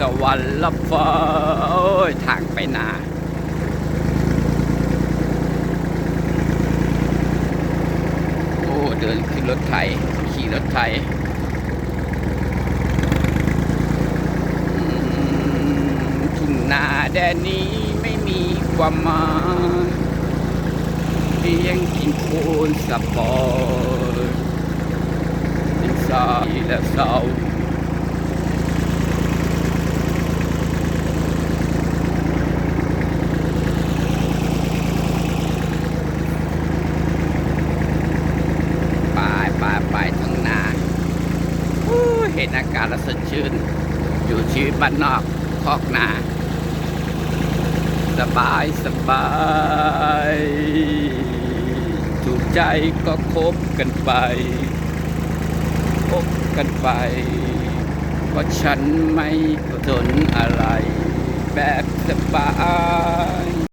ตะวันลับฟ้าโอ้ยทางไปนาโอ้เดินขึ้นรถไถขี่รถไถอืมทุ่งนาแดนนี้ไม่มีความหมายเพียงกินโคนสะปอยเป็นสายและเศร้า เห็นอากาศสดชื่น อยู่ชีวิตบ้านนอกคอกนา สบายสบายถูกใจก็คบกันไปคบกันไป เพราะฉันไม่สนอะไร แบบสบาย